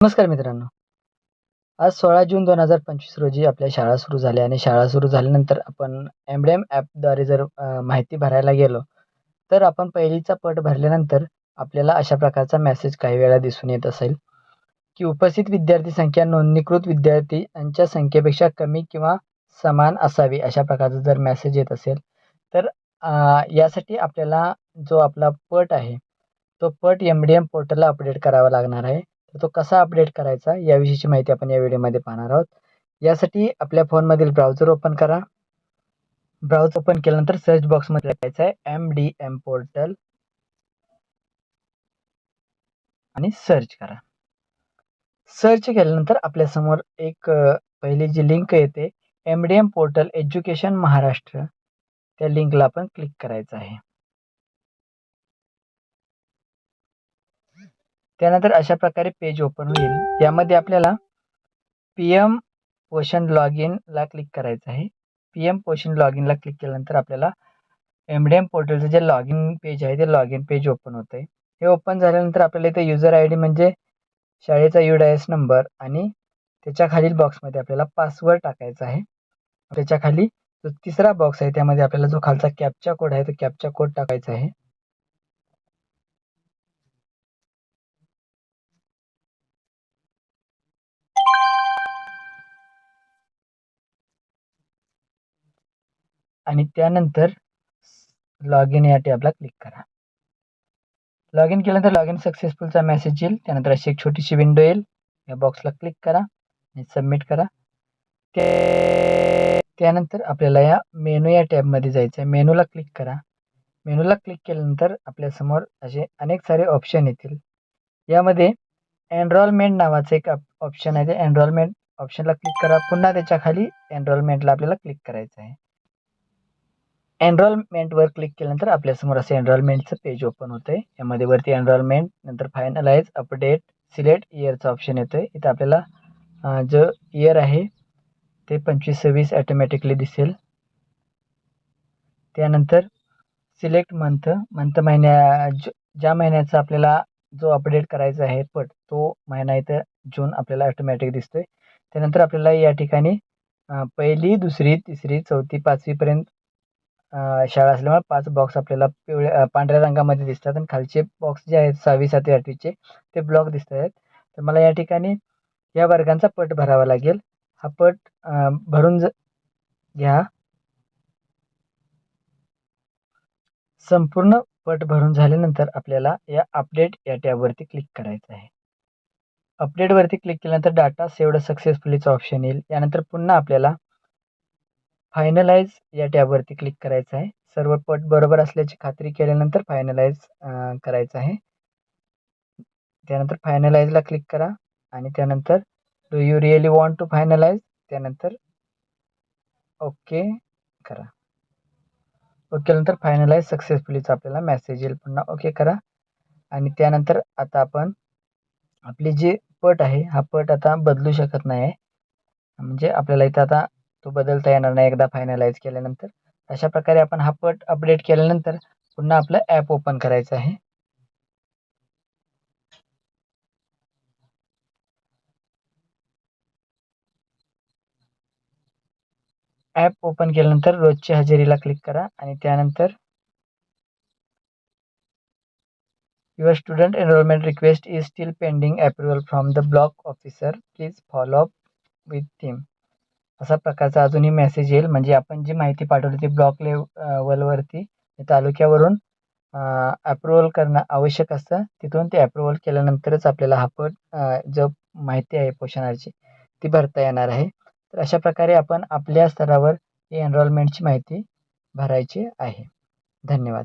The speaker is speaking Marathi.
नमस्कार मित्रांनो. आज सोळा जून दोन हजार पंचवीस रोजी आपल्या शाळा सुरू झाल्या आणि शाळा सुरू झाल्यानंतर आपण एमडेम ॲपद्वारे जर माहिती भरायला गेलो तर आपण पहिलीचा पट भरल्यानंतर आपल्याला अशा प्रकारचा मेसेज काही वेळा दिसून येत असेल की उपस्थित विद्यार्थी संख्या नोंदणीकृत विद्यार्थी यांच्या संख्येपेक्षा कमी किंवा समान असावी अशा प्रकारचा जर मेसेज येत असेल तर यासाठी आपल्याला जो आपला पट आहे तो पट एम डी एम पोर्टलला अपडेट करावा लागणार आहे. तर तो कसा अपडेट करायचा याविषयीची माहिती आपण या व्हिडिओमध्ये पाहणार आहोत. यासाठी आपल्या फोनमधील ब्राउझर ओपन करा. ब्राउज ओपन केल्यानंतर सर्च बॉक्समध्ये टाकायचं आहे एम डी एम पोर्टल आणि सर्च करा. सर्च केल्यानंतर आपल्यासमोर एक पहिली जी लिंक येते M D M portal education Maharashtra त्या लिंकला आपण क्लिक करायचं आहे. त्यानंतर अशा प्रकारे पेज ओपन होईल. यामध्ये आपल्याला पी एम पोषण लॉग इनला क्लिक करायचं आहे. पी एम पोषण लॉग इनला क्लिक केल्यानंतर आपल्याला एम डी एम पोर्टलचं जे लॉग इन पेज आहे ते लॉग इन पेज ओपन होतं आहे हे ओपन झाल्यानंतर आपल्याला इथे युजर आय डी म्हणजे शाळेचा यू डी एस नंबर आणि त्याच्या खालील बॉक्समध्ये आपल्याला पासवर्ड टाकायचा आहे. त्याच्याखाली जो तिसरा बॉक्स आहे त्यामध्ये आपल्याला जो खालचा कॅपचा कोड आहे तो कॅपचा कोड टाकायचा आहे. आणि त्यानंतर लॉग इन या टॅबला क्लिक करा. लॉग इन केल्यानंतर लॉग इन सक्सेसफुलचा मेसेज येईल. त्यानंतर अशी एक छोटीशी विंडो येईल. या बॉक्सला क्लिक करा आणि सबमिट करा. ते त्यानंतर आपल्याला या मेनू या टॅबमध्ये जायचं आहे मेनूला क्लिक करा. मेनूला क्लिक केल्यानंतर आपल्यासमोर असे अनेक सारे ऑप्शन येतील. यामध्ये एनरोलमेंट नावाचं एक ऑप्शन आहे. ते एनरोलमेंट ऑप्शनला क्लिक करा. पुन्हा त्याच्याखाली एनरोलमेंटला आपल्याला क्लिक करायचं आहे एनरॉलमेंटवर क्लिक केल्यानंतर आपल्यासमोर असं एनरॉलमेंटचं पेज ओपन होतं आहे यामध्ये वरती एनरॉलमेंट नंतर फायनलाइज अपडेट सिलेक्ट इयरचं ऑप्शन येतो आहे इथं आपल्याला जो इयर आहे ते पंचवीस सव्वीस ॲटोमॅटिकली दिसेल. त्यानंतर सिलेक्ट मंथ मंथ महिन्या ज ज्या महिन्याचा आपल्याला जो अपडेट करायचा आहे पट तो महिना इथं जून आपल्याला ॲटोमॅटिक दिसतो आहे त्यानंतर आपल्याला या ठिकाणी पहिली दुसरी तिसरी चौथी पाचवीपर्यंत शाळा असल्यामुळे पाच बॉक्स आपल्याला पिवळ्या पांढऱ्या रंगामध्ये दिसतात आणि खालचे बॉक्स जे आहेत सहावी सातवी आठवीचे ते ब्लॉक दिसत आहेत. तर मला या ठिकाणी या वर्गांचा पट भरावा लागेल. हा पट भरून ज घ्या. संपूर्ण पट भरून झाल्यानंतर आपल्याला या अपडेट या टॅबवरती क्लिक करायचं आहे. अपडेटवरती क्लिक केल्यानंतर डाटा सेवड सक्सेसफुलीचा ऑप्शन येईल. यानंतर पुन्हा आपल्याला फायनलाइज या टॅबवरती क्लिक करायचं आहे. सर्व पट बरोबर असल्याची खात्री केल्यानंतर फायनलाइज करायचं आहे. त्यानंतर फायनलाइजला क्लिक करा आणि त्यानंतर do you really want to finalise त्यानंतर ओके करा. ओके नंतर फायनलाइज सक्सेसफुलीचा आपल्याला मेसेज येईल. पुन्हा ओके करा. आणि त्यानंतर आता आपण आपली जी पट आहे हा पट आता बदलू शकत नाही आहे. म्हणजे आपल्याला इथं आता तो बदलता येणार नाही एकदा फायनलाइज केल्यानंतर. अशा प्रकारे आपण हा पट अपडेट केल्यानंतर पुन्हा आपलं ॲप ओपन करायचं आहे. ॲप ओपन केल्यानंतर रोजच्या हजेरीला क्लिक करा आणि त्यानंतर your student enrolment request is still pending approval from the block officer please follow up with them असा प्रकारचा अजूनही मेसेज येईल. म्हणजे आपण जी माहिती पाठवली ती ब्लॉक लेवलवरती तालुक्यावरून अप्रुव्हल करणं आवश्यक असतं. तिथून ते अप्रुव्हल केल्यानंतरच आपल्याला हा पट जो माहिती आहे पोषणाची ती भरता येणार आहे. तर अशा प्रकारे आपण आपल्या स्तरावर ही एनरोलमेंटची माहिती भरायची आहे. धन्यवाद.